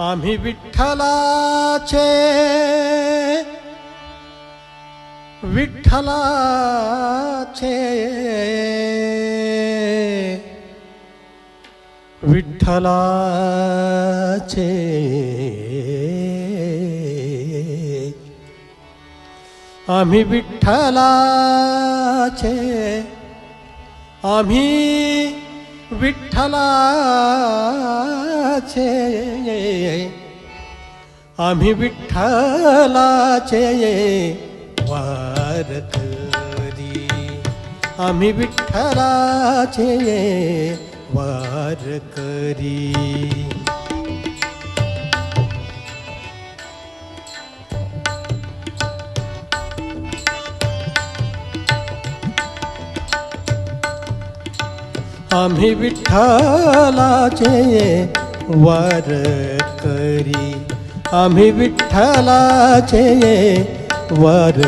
आम्ही विठ्ठलाचे विठ्ठलाचे विठ्ठलाचे. आम्ही विठ्ठलाचे आम्ही विठ्ठलाचे. आम्ही विठ्ठलाचे. वारकरी आम्ही विठ्ठलाचे. वारकरी आम्ही विठ्ठलाचे वार करी. आम्ही विठ्ठलाचे वार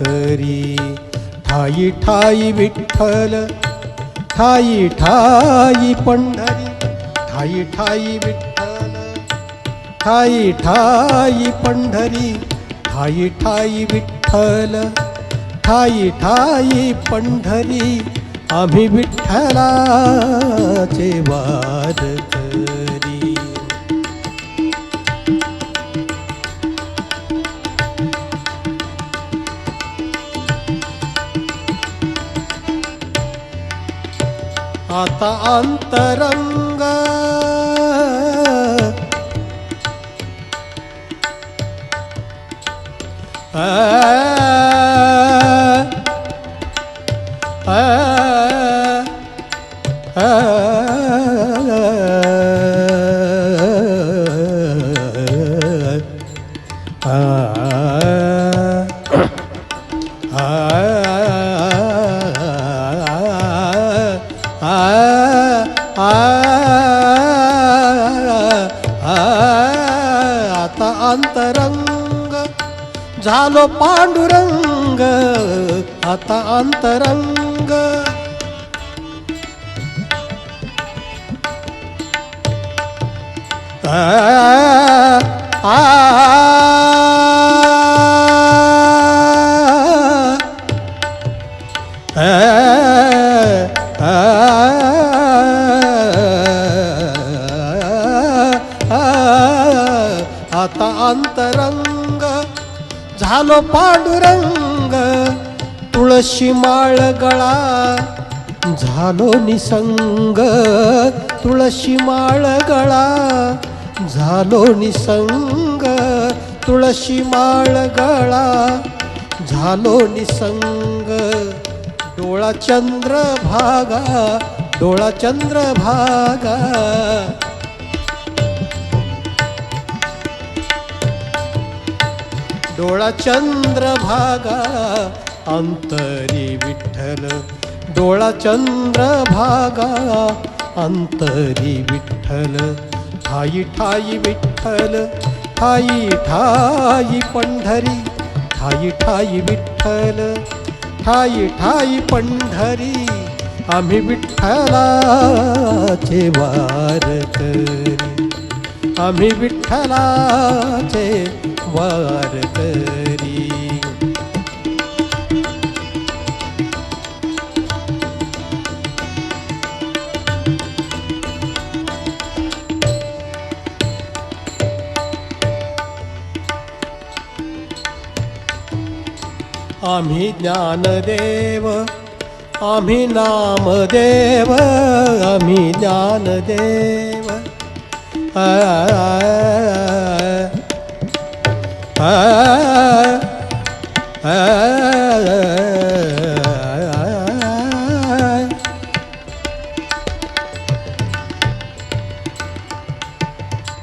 करी. ठाई ठाई विठ्ठल ठाई ठाई पंढरी. ठाई ठाई विठ्ठल ठाई ठाई पंढरी. ठाई ठाई विठ्ठल ठाई ठाई पंढरी. आम्ही विठ्ठलाचे वाद करी. आता अंतरंग आ, आता अंतरंग झालो पांडुरंग आता अंतरंग आ, आ, आता अंतरंग झालो पांडुरंग तुळशी माळ गळा झालो निसंग तुळशी माळ गळा झालो निसंग तुळशी माळ गळा झालो निसंग. डोळा चंद्र भागा डोळा चंद्र भागा डोळा चंद्र भागा अंतरी विठ्ठल. डोळा चंद्र भागा अंतरी विठ्ठल. ठाई ठाई विठ्ठल ठाई ठाई पंढरी. ठाई ठाई विठ्ठल ठाई ठाई पंढरी. आम्ही विठ्ठलाचे वारकरी. आम्ही विठ्ठलाचे वार करी आम्ही ज्ञानदेव आम्ही नामदेव आम्ही ज्ञानदेव आ, आ, आ,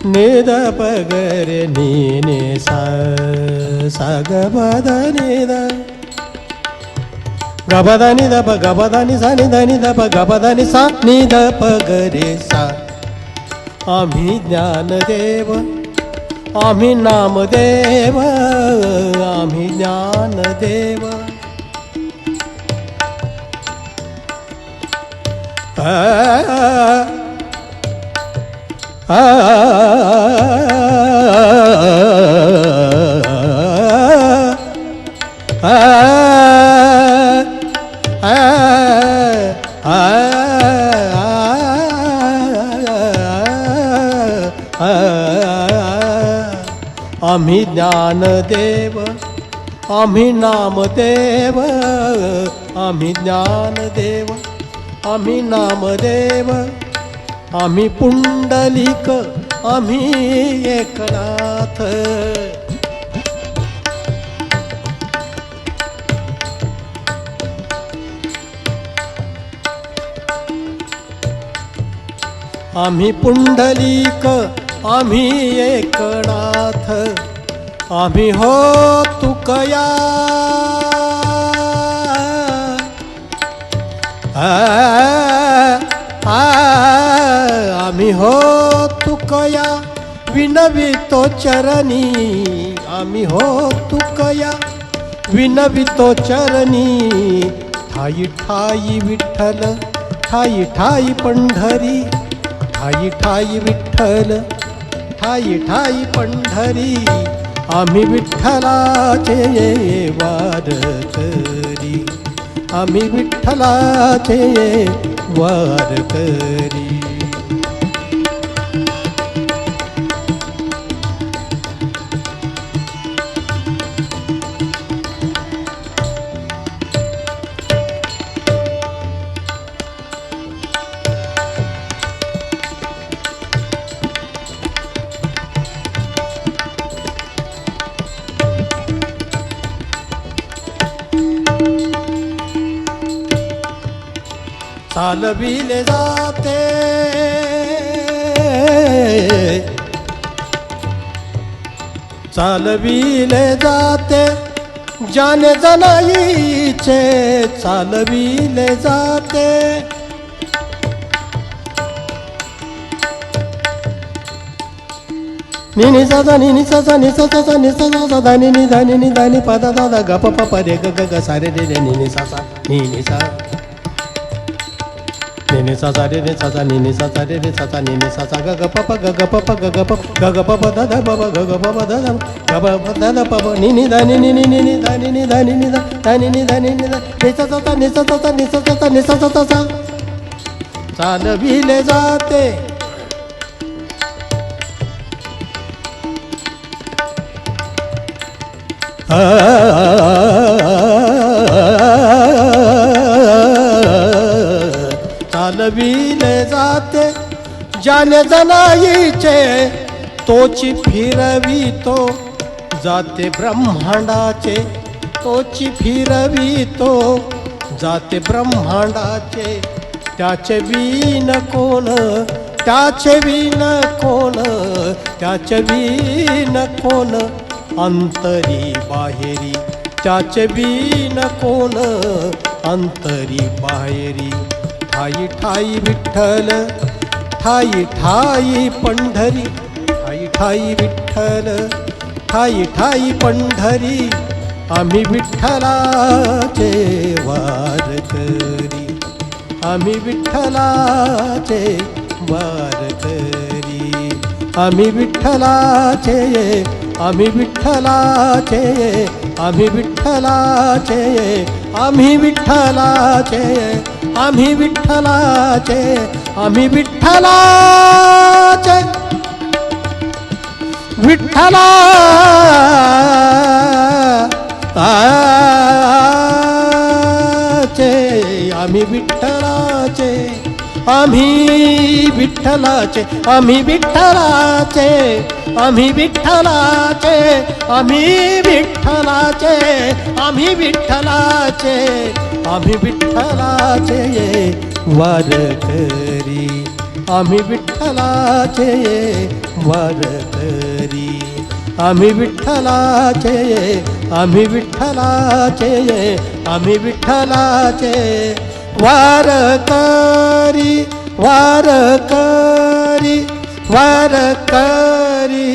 निद पगरे नीने सा साग बद निद। गबदानी दप गबदानी सा निधनी दप गबदानी सा निध पगरे सा। आम्ही ज्ञानदेव आम्ही नामदेव आम्ही ज्ञानदेव आ, आ, ah, ah, ah, ah. आम्ही ज्ञानदेव आम्ही नामदेव आम्ही ज्ञानदेव आम्ही नामदेव आम्ही पुंडलिक आम्ही एकनाथ. आम्ही पुंडलिक आम्ही एकनाथ आम्ही हो तुकया. आ, आम्ही हो तुकया. विनवितो चरणी आम्ही हो तुकया. विनवितो चरणी ठाई ठाई विठ्ठल ठाई ठाई पंढरी ठाई ठाई विठ्ठल. ठाई ठाई पंढरी आम्ही विठ्ठलाचे वारकरी आम्ही विठ्ठलाचे वारकरी चालविले जाते. चालविले जाते. जाने जनाईचे चालविले जाते. निनी सदा निनी सदा नि सदा नि सदा सदा निनी नि धा नि धा नि ग रे ग ग सारे रे रे निनी नि निनी सा. नि नि सा नि सा रे रे सा सा नि नि सा सा रे रे सा सा नि नि सा सा ग ग प प ग ग प प ग ग प ग ग प प दा दा प प ग ग प प दा दा ग प प दा दा प प नि नि धा नि नि नि नि नि धा नि नि धा नि नि धा धा नि नि धा नि नि धा नि सा सा सा नि सा सा सा नि सा सा सा नि सा सा सा सा चालविले जाते चालविले जाते. ज्याने जनाईचे तोची फिरवितो. जाते ब्रह्मांडाचे तोची फिरवितो. जाते ब्रह्मांडाचे त्याचे विन कोण त्याचे विन कोण त्याचे विन कोण. अंतरी बाहेरी त्याचे बीन कोण अंतरी बाहेरी. ठाई ठाई विठ्ठल ठाई ठाई पंढरी ठाई ठाई विठ्ठल ठाई ठाई पंढरी आम्ही विठ्ठलाचे वारकरी आम्ही विठ्ठलाचे वारकरी आम्ही विठ्ठलाचे आम्ही विठ्ठलाचे आम्ही विठ्ठलाचे आम्ही विठ्ठलाचे आम्ही विठ्ठलाचे आम्ही विठ्ठलाचे. विठ्ठला आम्ही विठ्ठलाचे आम्ही विठ्ठलाचे आम्ही विठ्ठलाचे आम्ही विठ्ठलाचे आम्ही विठ्ठलाचे आम्ही विठ्ठलाचे आम्ही विठ्ठलाचे वारकरी आम्ही विठ्ठलाचे वारकरी आम्ही विठ्ठलाचे आम्ही विठ्ठलाचे आम्ही विठ्ठलाचे वारकरी वारकरी वारकरी